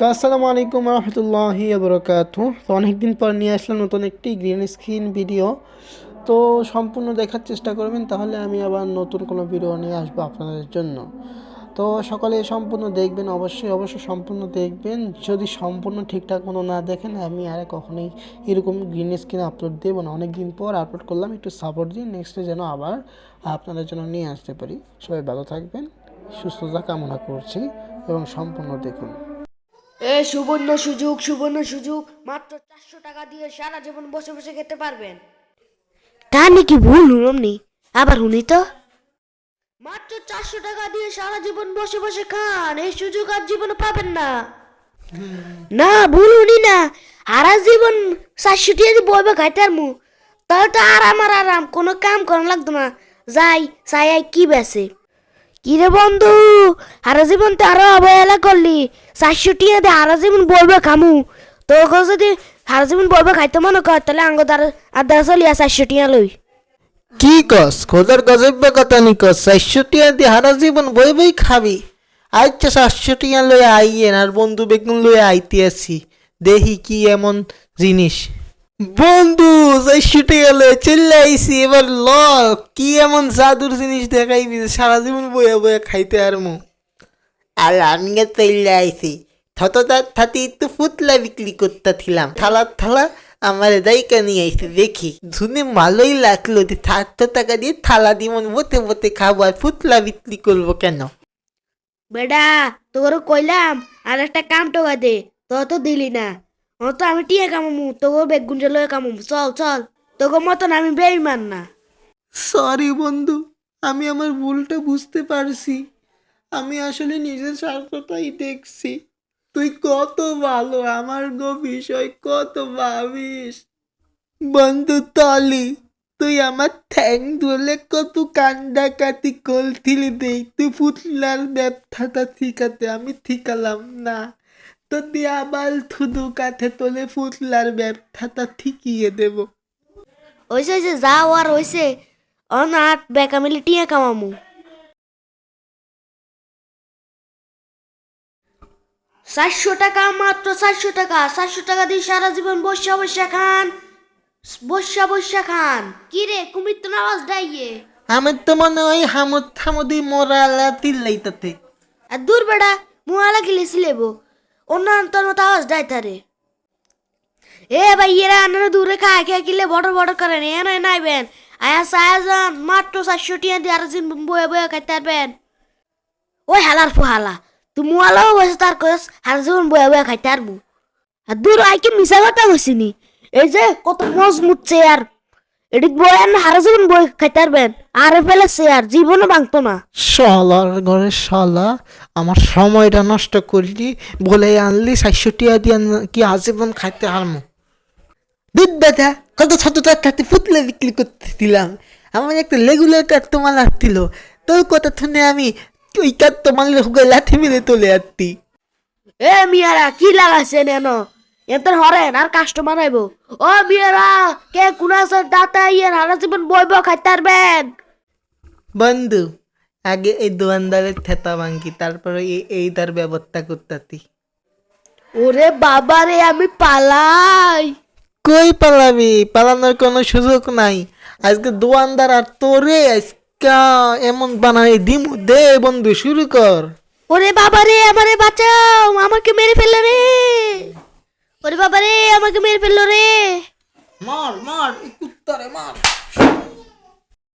তো আসসালামু আলাইকুম রহমতুল্লাহি বরকাত তো অনেকদিন পর নিয়ে আসলাম নতুন একটি গ্রিন স্ক্রিন ভিডিও তো সম্পূর্ণ দেখার চেষ্টা করবেন, তাহলে আমি আবার নতুন কোনো ভিডিও নিয়ে আসব আপনাদের জন্য। তো সকালে সম্পূর্ণ দেখবেন, অবশ্যই অবশ্যই সম্পূর্ণ দেখবেন। যদি সম্পূর্ণ ঠিকঠাক মতো না দেখেন, আমি আর কখনোই এরকম গ্রিন স্ক্রিন আপলোড দেবো না। অনেক দিন পর আপলোড করলাম, একটু সাপোর্ট দিন নেক্সটে যেন আবার আপনাদের জন্য নিয়ে আসতে পারি। সবাই ভালো থাকবেন, সুস্থতা কামনা করছি, এবং সম্পূর্ণ দেখুন। এ সুবর্ণ সুযোগ সুবর্ণ সুযোগ। মাত্র চারশো টাকা দিয়ে সারা জীবন বসে বসে খেতে পারবেন। তা নাকি ভুল হুনমনি আবার হুনি তো। মাত্র চারশো টাকা দিয়ে সারা জীবন বসে বসে খান। এই সুযোগ আর জীবনে পাবেন না। না ভুল হুনি না। সারা জীবন চারশো টাকা বইবে খাইতে আর মু তাহলে তো আরাম আর আরাম কোনো কাম করা লাগতো না। যাই চাই কি বেছে কিরে বন্ধু? হারা জীবন তো আরও অবহেলা করলি। চারশো টিয়া দে হারা জীবন বলবে খামু। তোকে যদি হারা জীবন বলবে খাইতে মনে কর, তাহলে আঙ্গ দ্বারা, আর দ্বারা চলিয়া চারশো টিয়া লই কি কস? খোদার গজব্য কথা নি কস? চারশো টিয়া দিয়ে হারা জীবন বই বই খাবি? আচ্ছা চারশো টিয়া লয়ে আইয়েন, আর বন্ধু বেগুন লয়ে আইতে আছি দেখি কি এমন জিনিস। বন্ধু চারশো টিয়া লয়ে চলে আইসি এবার ল কি এমন জাদুর জিনিস দেখাইবি সারা জীবন বইয়া বইয়া খাইতে আর মু আর আমি চলে আইসি থত থাতি একটু ফুতলা বিক্রি করতে ছিলাম থালা থালা আমার দায়িকা নিয়ে আইসি দেখি। শুনে ভালোই লাগল যে থাকতো টাকা দিয়ে থালা দিমন বতে বতে খাব আর ফুতলা বিক্রি করব কেন? বেডা তোর কইলাম আর একটা কাম টোকা দে তো তো দিলি না। ও তো আমি টিয়া কামামু তোকে বেগুন লয়ে কামামু। চল চল। তোকে মতন আমি বেইমান না। সরি বন্ধু, আমি আমার ভুলটা বুঝতে পারছি। আমি আসলে নিজের স্বার্থটাই দেখছি। তুই কত ভালো, আমার গো বিষয় কত ভাবিস। বন্ধু তলি, তুই আমার ঠ্যাং ধরলে কত কান্দা কাটি কলথিলি দেই। তুই ফুটলার ব্যবসাটা ঠিকাতে আমি ঠিকালাম না। তুই আবার থুদু কাঠে তোলে ফুটলার ব্যবসাটা ঠিকিয়ে দেবো। ওইসে ওইসে যাও আর ওইসে অনাথ বেকা মিলে টিয়া কামামু। চারশো টাকা মাত্র চারশো টাকা চারশো টাকা দিয়ে সারা জীবন বসা বসা খান বসা বসা খান। কি রে কুমির তো আওয়াজ ডাইয়ে আমার তো মনে হয় হামদ থামদি মোরা আলা তিল্লাইতাতে আর দূর বেড়া মুয়ালা গিলেছি লেবো। অন্য তোর মতো আওয়াজ ডাই তারে। এ ভাই, এরা আনারা দূরে খায়, খেয়ে কিলে বড় বড় করেন এ নয় নাইবেন আয়া সায়াজান মাত্র চারশো টিয়া দিয়ে আর দিন বয়ে বয়ে খাইতে পারবেন। ওই হালার ফুহালা, তুই মুয়ালাও বসে তার কস হার জীবন বয়ে বয়ে খাইতে পারব। আর দূর আইকে মিশা কথা কইছিনি? এই যে কত মজবুত চেয়ার এদিক বয়ে না হারা জীবন বয়ে খাইতে পারবেন। আরে ফেলে চেয়ার জীবনও ভাঙতো না। শালার ঘরে শালা আমার সময়টা নষ্ট করলি বলে আনলি চারশো টিয়া দিয়ে কি আজীবন খাইতে হারমো। দুধ দাদা কত ছোট টাকাতে পুতলে বিক্রি করতেছিলাম। আমার একটা আসছিল। তোর কথা শুনে আমি ওই কাস্টমার হুগে লাঠি মেরে চলে আসতি এ মিয়ারা কি লাগাইছে নেন? এতে হরেন আর কাস্টমার আইব ও মিয়ারা কে কুনাসের দাতা ইয়ে হারা জীবন বইব খাইতে পারবেন? বন্ধু আগে এই দোয়ানদারের থেতা ভাঙ্গি তারপরে এই এই তার ব্যবস্থা করতাতি। ওরে বাবা রে আমি পালাই। কই পালাবি? পালানোর কোনো সুযোগ নাই। আজকে দোয়ানদার আর তোরে আজকা এমন বানাই দিমু। দে বন্ধু শুরু কর। ওরে বাবা রে আমারে বাঁচাও আমাকে মেরে ফেলল রে। ওরে বাবা রে আমাকে মেরে ফেলল রে। মার মার কুত্তারে মার।